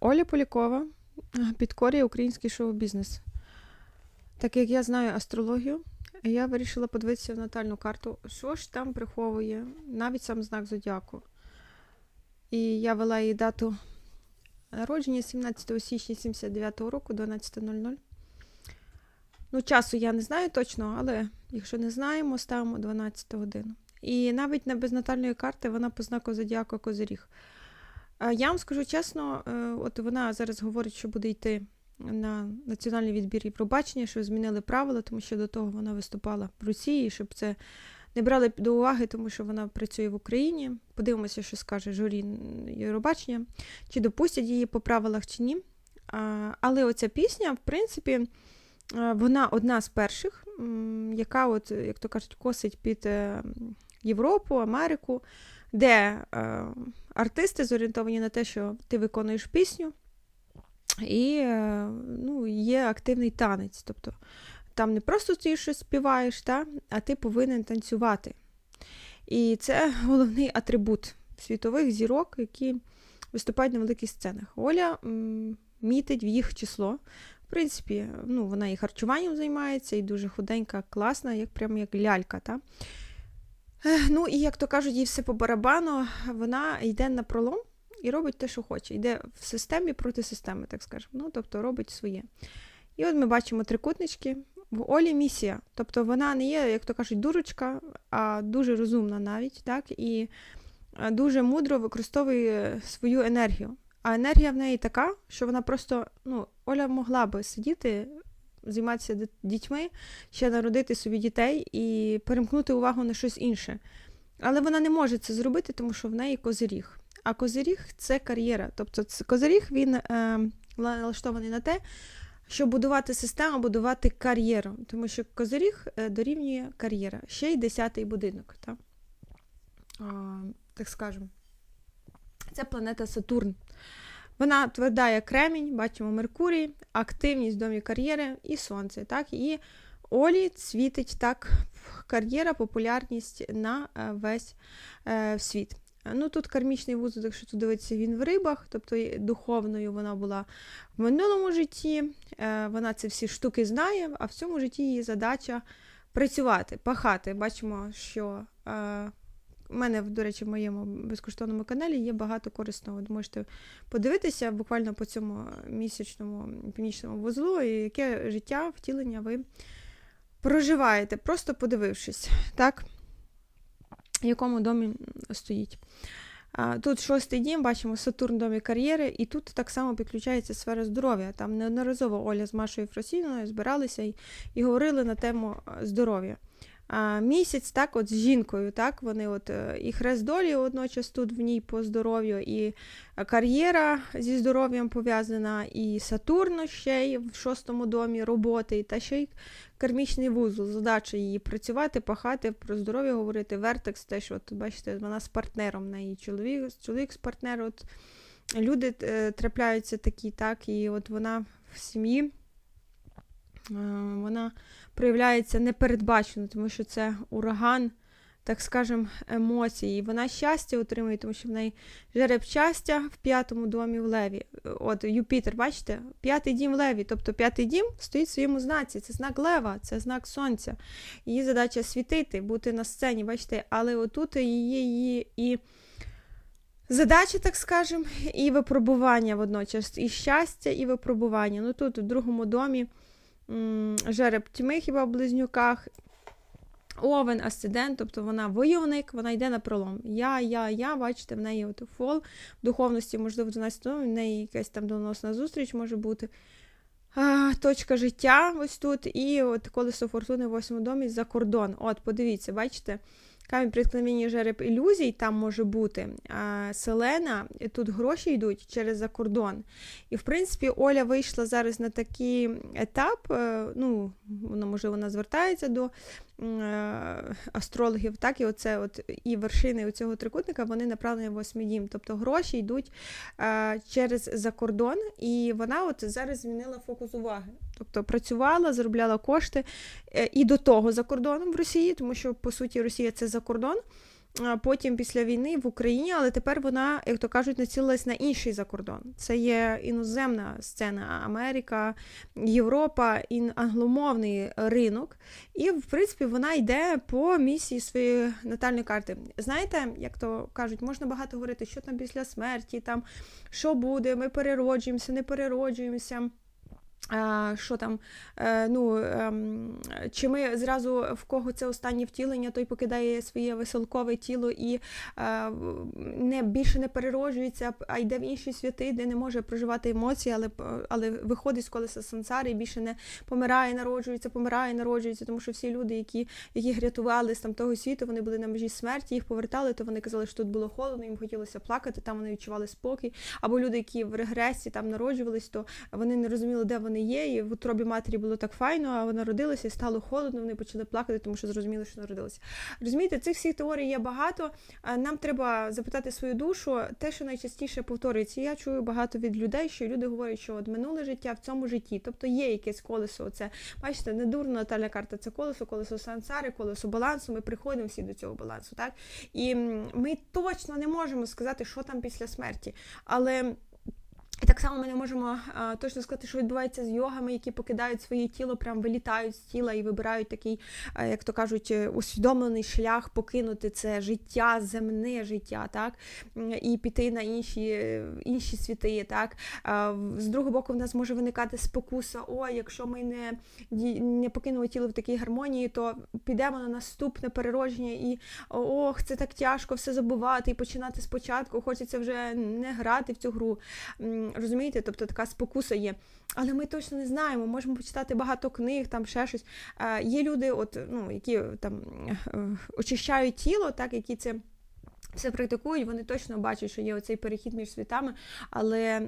Оля Полякова е, підкорює український шоу-бізнес. Так як я знаю астрологію, я вирішила подивитися в натальну карту, що ж там приховує навіть сам знак зодіаку. І я вела її дату народження 17 січня 79 року, 12.00. Ну, часу я не знаю точно, але якщо не знаємо, ставимо 12 годину. І навіть не без натальної карти вона по знаку зодіаку Козиріг. Я вам скажу чесно, е, от вона зараз говорить, що буде йти на національний відбір Євробачення, що змінили правила, тому що до того вона виступала в Росії, щоб це не брали до уваги, тому що вона працює в Україні. Подивимося, що скаже журі Євробачення, чи допустять її по правилах чи ні. Але оця пісня, в принципі, е, вона одна з перших, яка, от, як то кажуть, косить під е, Європу, Америку, де е, артисти зорієнтовані на те, що ти виконуєш пісню, і е, ну, є активний танець. Тобто там не просто ти щось співаєш, та, а ти повинен танцювати. І це головний атрибут світових зірок, які виступають на великих сценах. Оля м, мітить в їх число. В принципі, ну, вона і харчуванням займається, і дуже худенька, класна, як прямо як лялька. Та? Ну і як то кажуть, їй все по барабану, вона йде на пролом і робить те, що хоче. Йде в системі проти системи, так скажемо. Ну, тобто робить своє. І от ми бачимо трикутнички. В Олі місія. Тобто вона не є, як то кажуть, дурочка, а дуже розумна навіть, так, і е, дуже мудро використовує свою енергію. А енергія в неї така, що вона просто, ну, Оля могла би сидіти, займатися дітьми, ще народити собі дітей і перемкнути увагу на щось інше. Але вона не може це зробити, тому що в неї козиріг. А козиріг це кар'єра. Тобто козиріг він е, налаштований на те, щоб будувати систему, будувати кар'єру. Тому що козиріг е, дорівнює кар'єра. Ще й десятий будинок. Та? А, так скажемо. Це планета Сатурн. Вона тверда як кремінь, бачимо Меркурій, активність в домі кар'єри і Сонце. Так? І Олі світить так кар'єра, популярність на е, весь е, світ. Ну тут кармічний вузол, якщо тут дивитися, він в рибах, тобто духовною вона була в минулому житті. Е, Вона ці всі штуки знає, а в цьому житті її задача працювати, пахати. Бачимо, що у мене, до речі, в моєму безкоштовному каналі є багато корисного. Ви можете подивитися буквально по цьому місячному північному вузлу, і яке життя, втілення ви проживаєте, просто подивившись, так? в якому домі стоїть. Тут шостий дім, бачимо Сатурн домі кар'єри, і тут так само підключається сфера здоров'я. Там неодноразово Оля з Машою Фросіною збиралися і, і говорили на тему здоров'я. Місяць так, от з жінкою, так, вони от е, і хрест долі водночас тут в ній по здоров'ю, і кар'єра зі здоров'ям пов'язана, і Сатурн ще й в шостому домі роботи, та ще й кармічний вузол. Задача її працювати, пахати, про здоров'я говорити. Вертекс теж, от бачите, вона з партнером на її чоловік, чоловік з партнером. Люди е, трапляються такі, так, і от вона в сім'ї. Е, Вона проявляється непередбачено, тому що це ураган, так скажем, емоцій. І вона щастя отримує, тому що в неї жереб щастя в п'ятому домі в Леві. От Юпітер, бачите, п'ятий дім в Леві. Тобто п'ятий дім стоїть в своєму знаці. Це знак Лева, це знак сонця. Її задача світити, бути на сцені, бачите, але отут її, її і. Задачі, так скажем, і випробування водночас, і щастя, і випробування. Ну тут, в другому домі, жереб тьми хіба в близнюках, овен, асцидент, тобто вона войовник, вона йде на пролом. Я, я, я, бачите, в неї от фол в духовності, можливо, в 12 домі, в неї якась там доносна зустріч може бути. А, точка життя ось тут, і от колесо фортуни в восьмому домі за кордон. От, подивіться, бачите? Камінь преткновення жереб ілюзій там може бути. А, селена, тут гроші йдуть через за кордон. І, в принципі, Оля вийшла зараз на такий етап. е, Ну, вона, може, вона звертається до астрологів, так, і оце от і вершини у цього трикутника вони направлені в восьмий дім. Тобто гроші йдуть е, через закордон, і вона от зараз змінила фокус уваги. Тобто працювала, заробляла кошти е, і до того за кордоном в Росії, тому що по суті Росія це за кордон. Потім після війни в Україні, але тепер вона, як то кажуть, націлилась на інший закордон. Це є іноземна сцена Америка, Європа, англомовний ринок. І, в принципі, вона йде по місії своєї натальної карти. Знаєте, як то кажуть, можна багато говорити, що там після смерті, там що буде, ми перероджуємося, не перероджуємося. Що там, е, ну, ем, чи ми зразу в кого це останнє втілення, той покидає своє веселкове тіло і е, не більше не перероджується, а йде в інші святи, де не може проживати емоції, але але виходить з колеса сансари і більше не помирає, народжується, помирає, народжується, тому що всі люди, які які рятували з там того світу, вони були на межі смерті, їх повертали, то вони казали, що тут було холодно, їм хотілося плакати, там вони відчували спокій. Або люди, які в регресі там народжувались, то вони не розуміли, де вони є, і в утробі матері було так файно, а вона родилася і стало холодно, вони почали плакати, тому що зрозуміли, що народилася. Розумієте, цих всіх теорій є багато. Нам треба запитати свою душу, те, що найчастіше повторюється. Я чую багато від людей, що люди говорять, що от минуле життя в цьому житті, тобто є якесь колесо. Це бачите, не дурна натальна карта, це колесо, колесо сансари, колесо балансу. Ми приходимо всі до цього балансу, так і ми точно не можемо сказати, що там після смерті, але. Само ми не можемо а, точно сказати, що відбувається з йогами, які покидають своє тіло, прям вилітають з тіла і вибирають такий, а, як то кажуть, е, усвідомлений шлях покинути це життя, земне життя, так і піти на інші інші світи. Так а, з другого боку, в нас може виникати спокуса. О, якщо ми не не покинули тіло в такій гармонії, то підемо на наступне переродження і ох, це так тяжко все забувати і починати спочатку. Хочеться вже не грати в цю гру. Розумієте, тобто така спокуса є. Але ми точно не знаємо. Можемо почитати багато книг, там ще щось. Є люди, от, ну, які там е, очищають тіло, так, які це все практикують, вони точно бачать, що є оцей перехід між світами, але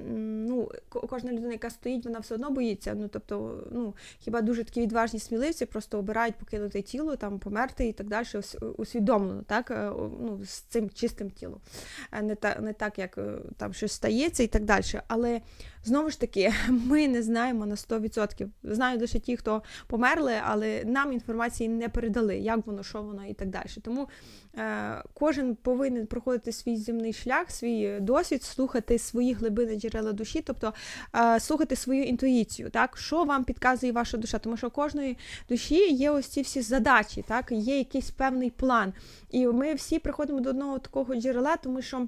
ну, кожна людина, яка стоїть, вона все одно боїться. Ну, тобто, ну, хіба дуже такі відважні сміливці просто обирають покинути тіло, там, померти і так далі, усвідомлено, так, е, ну, з цим чистим тілом. Е, не та не так, як е, там щось стається і так далі. Але знову ж таки, ми не знаємо на 100%. Знаю лише ті, хто померли, але нам інформації не передали, як воно, що воно і так далі. Тому е, кожен повинен проходити свій земний шлях, свій досвід, слухати свої глибини джерела душі, тобто е, слухати свою інтуїцію, так, що вам підказує ваша душа, тому що у кожної душі є ось ці всі задачі, так, є якийсь певний план. І ми всі приходимо до одного такого джерела, тому що.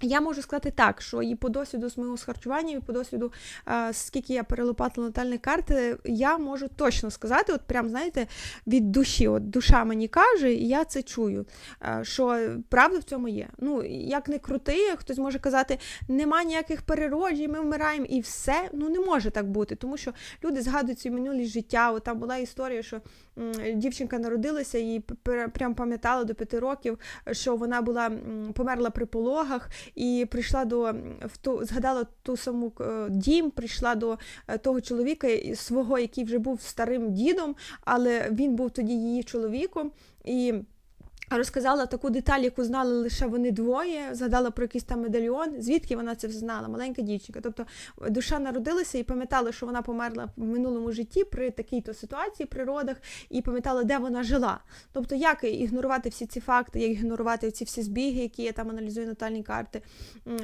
Я можу сказати так, що і по досвіду з моєго харчування, і по досвіду, а, скільки я перелопатила натальні карти, я можу точно сказати, от прям, знаєте, від душі, от душа мені каже, і я це чую, а, що правда в цьому є. Ну, як не крути, хтось може казати, нема ніяких перероджень, ми вмираємо і все. Ну не може так бути, тому що люди згадують свої минулі життя. От там була історія, що дівчинка народилася і прям пам'ятала до п'яти років, що вона була померла при пологах і прийшла до в ту, згадала ту саму е, дім, прийшла до е, того чоловіка свого, який вже був старим дідом, але він був тоді її чоловіком. і Розказала таку деталь, яку знали лише вони двоє, згадала про якийсь там медальйон, звідки вона це знала, маленька дівчинка. Тобто душа народилася і пам'ятала, що вона померла в минулому житті при такій-то ситуації, при родах, і пам'ятала, де вона жила. Тобто, як ігнорувати всі ці факти, як ігнорувати ці всі збіги, які я там аналізую натальні карти,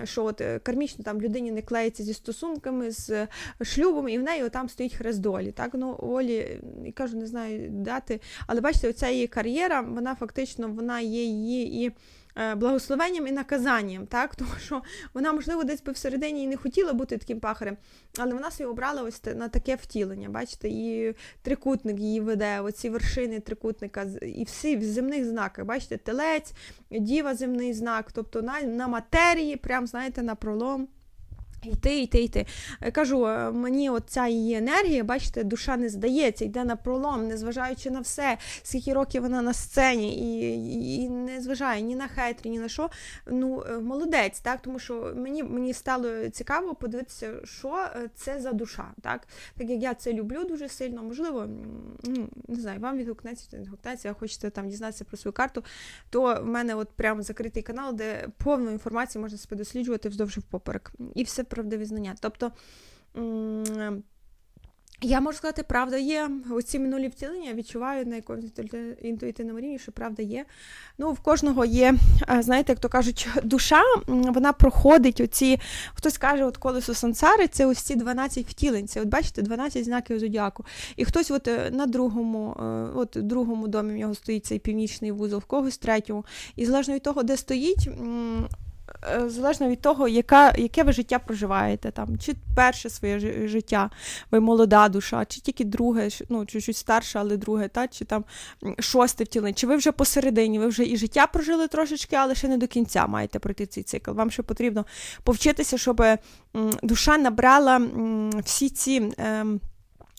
що от е, кармічно там людині не клеїться зі стосунками, з шлюбом, і в неї там стоїть хрест долі. Так, ну Олі, кажу, не знаю дати, але бачите, оця її кар'єра, вона фактично вона є її і е, благословенням і наказанням, так? тому що вона, можливо, десь би всередині і не хотіла бути таким пахарем, але вона собі обрала ось на таке втілення. Бачите, і трикутник її веде, оці вершини трикутника, і всі в земних знаках. Бачите, телець, діва земний знак, тобто на, на матерії, прям, знаєте, на пролом. Йти, йти, йти. Кажу, е, мені оця її енергія, бачите, душа не здається, йде на пролом, незважаючи на все, скільки років вона на сцені, і і, не зважає ні на хейтрі, ні на що. Ну, е, молодець, так, тому що мені мені стало цікаво подивитися, що е, це за душа. Так Так як я це люблю дуже сильно, можливо, ну, не знаю, вам відгукнеться, чи не відгукнеться, а хочете там дізнатися про свою карту, то в мене от прямо закритий канал, де повну інформацію можна себе досліджувати вздовж і впоперек. І все правдиві знання. Тобто Я можу сказати, правда є. Оці минулі втілення я відчуваю на якомусь інтуїти- інтуїтивному рівні, що правда є. Ну, в кожного є, знаєте, як то кажуть, душа, вона проходить оці, хтось каже, от колесо сансари, це ось ці 12 втілень. Це, от бачите, 12 знаків зодіаку. І хтось от е, на другому, е, от другому домі в нього стоїть цей північний вузол, в когось третьому. І залежно від того, де стоїть. Е, Залежно від того, яка, яке ви життя проживаєте, там, чи перше своє життя, ви молода душа, чи тільки друге, ну, чуть-чуть старше, але друге, та, чи там шосте втілення, чи ви вже посередині, ви вже і життя прожили трошечки, але ще не до кінця маєте пройти цей цикл. Вам ще потрібно повчитися, щоб душа набрала всі ці.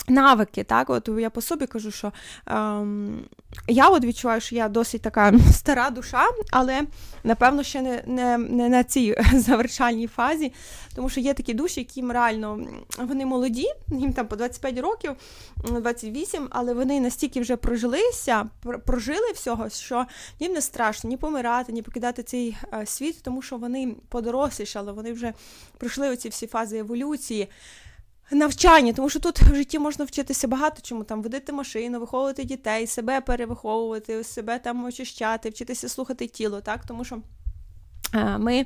Навики, так, от я по собі кажу, що ем, я от відчуваю, що я досить така стара душа, але напевно ще не, не, не на цій завершальній фазі, тому що є такі душі, яким реально вони молоді, їм там по 25 років, 28, але вони настільки вже прожилися, прожили всього, що їм не страшно ні помирати, ні покидати цей е, світ, тому що вони подорослішали, вони вже пройшли оці всі фази еволюції. Навчання, тому що тут в житті можна вчитися багато чому там водити машину, виховувати дітей, себе перевиховувати, себе там очищати, вчитися слухати тіло, так тому що е, ми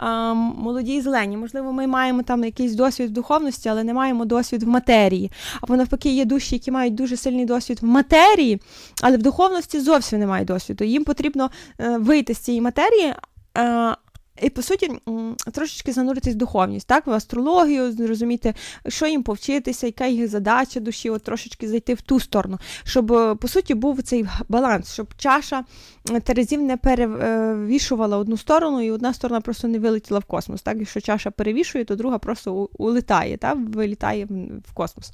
е, молоді і зелені. Можливо, ми маємо там якийсь досвід в духовності, але не маємо досвід в матерії. Або навпаки, є душі, які мають дуже сильний досвід в матерії, але в духовності зовсім немає досвіду. Їм потрібно е, вийти з цієї матерії. е, і по суті трошечки зануритись в духовність, так, в астрологію, зрозуміти, що їм повчитися, яка їх задача душі, от трошечки зайти в ту сторону, щоб е, по суті був цей баланс, щоб чаша терезів не перевішувала одну сторону, і одна сторона просто не вилетіла в космос. Так, якщо чаша перевішує, то друга просто у- улетає, так, вилітає в- космос.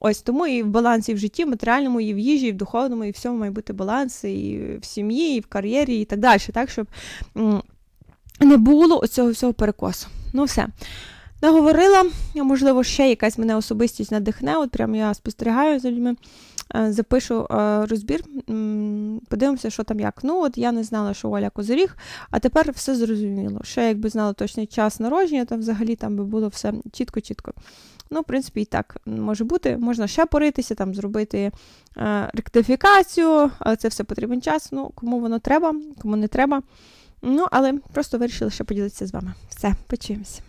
Ось тому і в балансі в житті, в матеріальному, і в їжі, і в духовному, і всьому має бути баланс, і в сім'ї, і в кар'єрі, і так далі, так, щоб. Не було оцього всього перекосу. Ну, все. Наговорила, можливо, ще якась мене особистість надихне. От прям я спостерігаю за людьми, е, запишу е, розбір, подивимося, що там як. Ну, от я не знала, що Оля Козиріг, а тепер все зрозуміло. Ще якби знала точний час народження, то взагалі там би було все чітко-чітко. Ну, в принципі, і так може бути. Можна ще поритися, там зробити е, ректифікацію, але це все потрібен час. Ну, кому воно треба, кому не треба. Ну, але просто вирішила ще поділитися з вами. Все, почуємося.